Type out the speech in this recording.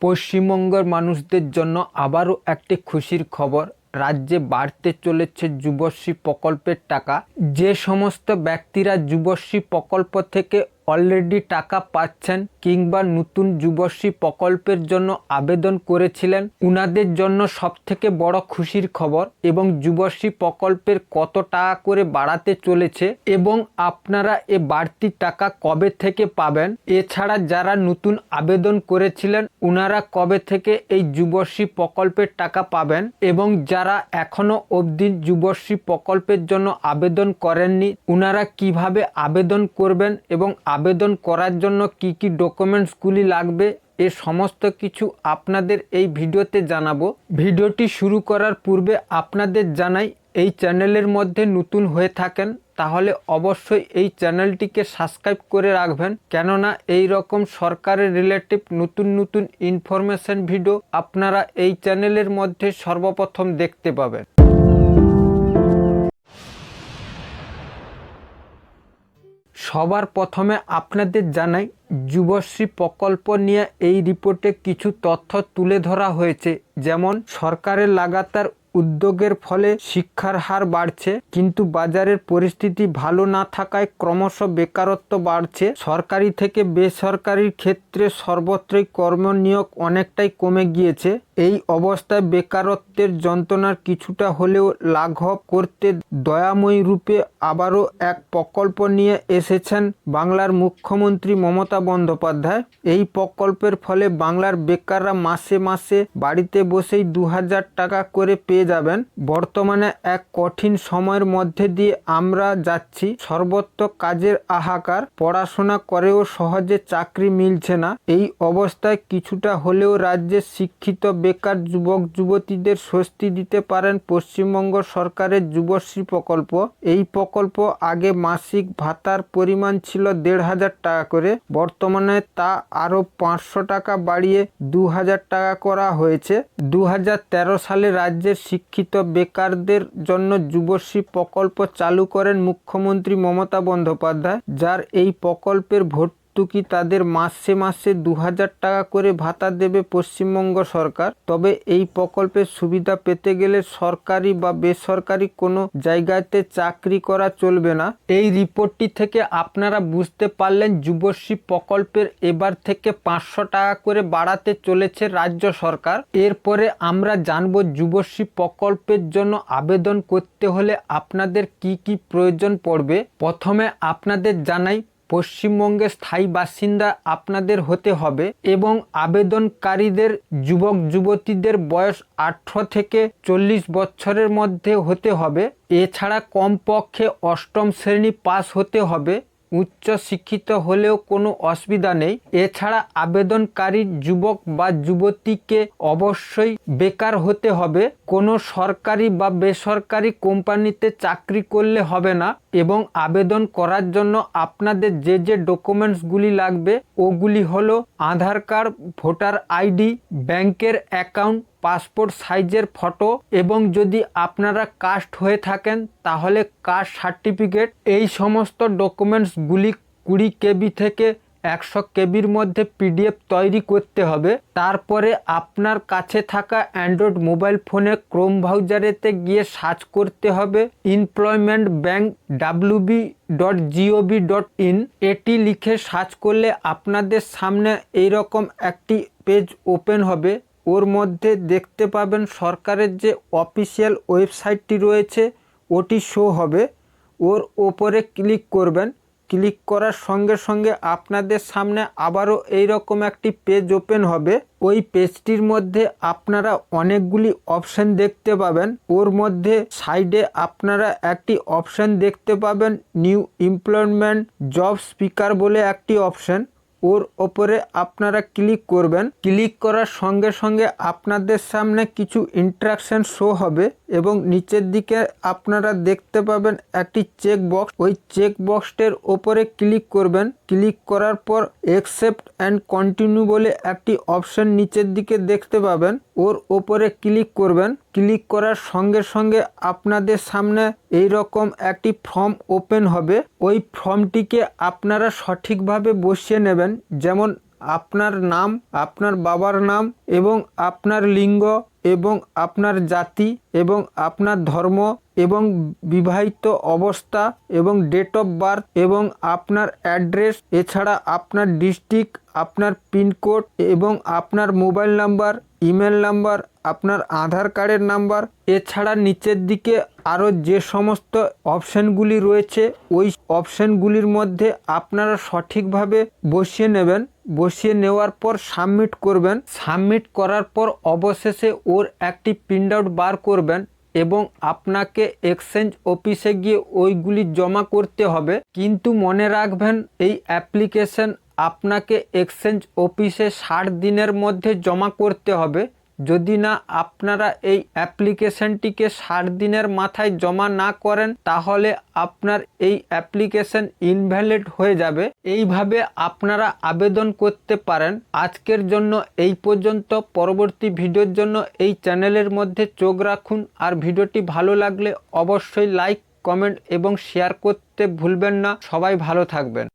পশ্চিমবঙ্গের মানুষদের জন্য আবারও একটি খুশির খবর, রাজ্যে বাড়তে চলেছে যুবশ্রী প্রকল্পের টাকা। যে সমস্ত ব্যক্তিরা যুবশ্রী প্রকল্প থেকে অলরেডি টাকা পাচ্ছেন কিংবা নতুন যুবশ্রী প্রকল্পের জন্য আবেদন করেছিলেন, উনাদের জন্য সবথেকে বড় খুশির খবর এবং যুবশ্রী প্রকল্পের কত টাকা করে বাড়াতে চলেছে এবং আপনারা এ বাড়তি টাকা কবে থেকে পাবেন? এছাড়া যারা নতুন আবেদন করেছিলেন, উনারা কবে থেকে এই যুবশ্রী প্রকল্পের টাকা পাবেন? এবং যারা এখনও অবধি যুবশ্রী প্রকল্পের জন্য আবেদন করেননি, উনারা কীভাবে আবেদন করবেন এবং আবেদন করার জন্য কি কি ডকুমেন্টসগুলি লাগবে, এ সমস্ত কিছু আপনাদের এই ভিডিওতে জানাব। ভিডিওটি শুরু করার পূর্বে আপনাদের জানাই, এই চ্যানেলের মধ্যে নতুন হয়ে থাকেন, তাহলে অবশ্যই এই চ্যানেলটিকে সাবস্ক্রাইব করে রাখবেন। কেননা এই রকম সরকারের রিলেটিভ নতুন নতুন ইনফরমেশন ভিডিও আপনারা এই চ্যানেলের মধ্যে সর্বপ্রথম দেখতে পাবেন। সবার প্রথমে আপনাদের জানাই, যুবশ্রী প্রকল্প নিয়ে এই রিপোর্টে কিছু তথ্য তুলে ধরা হয়েছে। যেমন, সরকারের লাগাতার উদ্যোগের ফলে শিক্ষার হার বাড়ছে, কিন্তু বাজারের পরিস্থিতি ভালো না থাকায় ক্রমশ বেকারত্ব বাড়ছে। সরকারি থেকে বেসরকারির ক্ষেত্রে সর্বত্রই কর্মনিয়োগ অনেকটাই কমে গিয়েছে। এই অবস্থায় বেকারত্বের যন্ত্রণার কিছুটা হলেও লাঘব করতে দয়াময়ী রূপে আবারও এক প্রকল্প নিয়ে এসেছেন বাংলার মুখ্যমন্ত্রী মমতা বন্দ্যোপাধ্যায়। এই প্রকল্পের ফলে বাংলার বেকাররা মাসে মাসে বাড়িতে বসেই দু হাজার টাকা করে পেয়ে যাবেন। বর্তমানে এক কঠিন সময়ের মধ্যে দিয়ে আমরা যাচ্ছি। সর্বত্র কাজের আহাকার, পড়াশোনা করেও সহজে চাকরি মিলছে না। এই অবস্থায় কিছুটা হলেও রাজ্যের শিক্ষিত, বেকার যুবক, যুবতীদের স্বস্তি দিতে পারেন পশ্চিমবঙ্গ সরকারের যুবশ্রী প্রকল্প। এই প্রকল্প আগে মাসিক ভাতার পরিমাণ ছিল দেড় হাজার টাকা করে, বর্তমানে তা আরও পাঁচশো টাকা বাড়িয়ে দু হাজার টাকা করা হয়েছে। দু হাজার তেরো সালে রাজ্যের শিক্ষিত বেকারদের জন্য যুবশ্রী প্রকল্প চালু করেন মুখ্যমন্ত্রী মমতা বন্দ্যোপাধ্যায় যার এই প্রকল্পের ভর্তুকি তাদের মাসে মাসে দু হাজার টাকা করে ভাতা দেবে পশ্চিমবঙ্গ সরকার? তবে এই প্রকল্পের সুবিধা পেতে গেলে সরকারি বা বেসরকারি কোনো জায়গাতে চাকরি করা চলবে না। এই রিপোর্টটি থেকে আপনারা বুঝতে পারলেন যুবশ্রী প্রকল্পের এবার থেকে পাঁচশো টাকা করে বাড়াতে চলেছে রাজ্য সরকার। এরপরে আমরা জানব যুবশ্রী প্রকল্পের জন্য আবেদন করতে হলে আপনাদের কি কি প্রয়োজন পড়বে। প্রথমে আপনাদের জানাই পশ্চিমবঙ্গের স্থায়ী বাসিন্দা আপনাদের হতে হবে এবং আবেদনকারীদের যুবক, যুবতীদের বয়স আঠারো থেকে চল্লিশ বছরের মধ্যে হতে হবে। এছাড়া কমপক্ষে অষ্টম শ্রেণি পাস হতে হবে। উচ্চ শিক্ষিত হলেও কোনো অসুবিধা নেই। এছাড়া আবেদনকারী যুবক বা যুবতীকে অবশ্যই বেকার হতে হবে। কোনো সরকারি বা বেসরকারি কোম্পানিতে চাকরি করলে হবে না এবং আবেদন করার জন্য আপনাদের যে যে ডকুমেন্টসগুলি লাগবে, ওগুলি হলো আধার কার্ড, ভোটার আইডি, ব্যাংকের অ্যাকাউন্ট পাসপোর্ট সাইজের ফটো এবং যদি আপনারা কাস্ট হয়ে থাকেন, তাহলে কাস্ট সার্টিফিকেট, এই সমস্ত ডকুমেন্টসগুলি কুড়ি কেবি থেকে একশো কেবির মধ্যে পিডিএফ তৈরি করতে হবে। তারপরে আপনার কাছে থাকা অ্যান্ড্রয়েড মোবাইল ফোনে ক্রোম ব্রাউজারেতে গিয়ে সার্চ করতে হবে employment bank WB dot GOV dot in এটি লিখে সার্চ করলে আপনাদের সামনে এইরকম একটি পেজ ওপেন হবে। ওর মধ্যে দেখতে পাবেন সরকারের যে অফিসিয়াল ওয়েবসাইটটি রয়েছে, ওটি শো হবে। ওর ওপরে ক্লিক করবেন। ক্লিক করার সঙ্গে সঙ্গে আপনাদের সামনে আবারও এই রকম একটি পেজ ওপেন হবে। ওই পেজটির মধ্যে আপনারা অনেকগুলি অপশন দেখতে পাবেন। ওর মধ্যে সাইডে আপনারা একটি অপশন দেখতে পাবেন নিউ এমপ্লয়মেন্ট জব স্পিকার বলে একটি অপশন ওর ওপরে আপনারা ক্লিক করবেন। ক্লিক করার সঙ্গে সঙ্গে আপনাদের সামনে কিছু ইন্ট্রাকশন শো হবে এবং নিচের দিকে আপনারা দেখতে পাবেন একটি চেক বক্স ওই চেক বক্সটের ওপরে ক্লিক করবেন। ক্লিক করার পর একসেপ্ট অ্যান্ড কন্টিনিউ বলে একটি অপশন নিচের দিকে দেখতে পাবেন। ওর ওপরে ক্লিক করবেন। ক্লিক করার সঙ্গে সঙ্গে আপনাদের সামনে এই রকম একটি ফর্ম ওপেন হবে। ওই ফর্মটিকে আপনারা সঠিকভাবে বসিয়ে নেবেন। যেমন আপনার নাম, আপনার বাবার নাম এবং আপনার লিঙ্গ এবং আপনার জাতি এবং আপনার ধর্ম এবং বিবাহিত অবস্থা এবং ডেট অফ বার্থ এবং আপনার অ্যাড্রেস, এছাড়া আপনার ডিস্ট্রিক্ট, আপনার পিনকোড এবং আপনার মোবাইল নাম্বার, ইমেল নাম্বার, আপনার আধার কার্ডের নাম্বার। এছাড়া নিচের দিকে আরও যে সমস্ত অপশানগুলি রয়েছে, ওই অপশানগুলির মধ্যে আপনারা সঠিকভাবে বসিয়ে নেবেন। বসিয়ে নেওয়ার পর সাবমিট করবেন। সাবমিট করার পর অবশেষে ওর একটি প্রিন্ট আউট বার করবেন। এবং আপনাকে এক্সচেঞ্জ অফিসে গিয়ে ওইগুলি জমা করতে হবে। কিন্তু মনে রাখবেন, এই অ্যাপ্লিকেশন আপনাকে এক্সচেঞ্জ অফিসে ষাট দিনের মধ্যে জমা করতে হবে। যদি না আপনারা এই অ্যাপ্লিকেশনটিকে ষাট দিনের মাথায় জমা না করেন, তাহলে আপনার এই অ্যাপ্লিকেশন ইনভ্যালিড হয়ে যাবে। এইভাবে আপনারা আবেদন করতে পারেন। আজকের জন্য এই পর্যন্ত। পরবর্তী ভিডিওর জন্য এই চ্যানেলের মধ্যে চোখ রাখুন। আর ভিডিওটি ভালো লাগলে অবশ্যই লাইক, কমেন্ট এবং শেয়ার করতে ভুলবেন না। সবাই ভালো থাকবেন।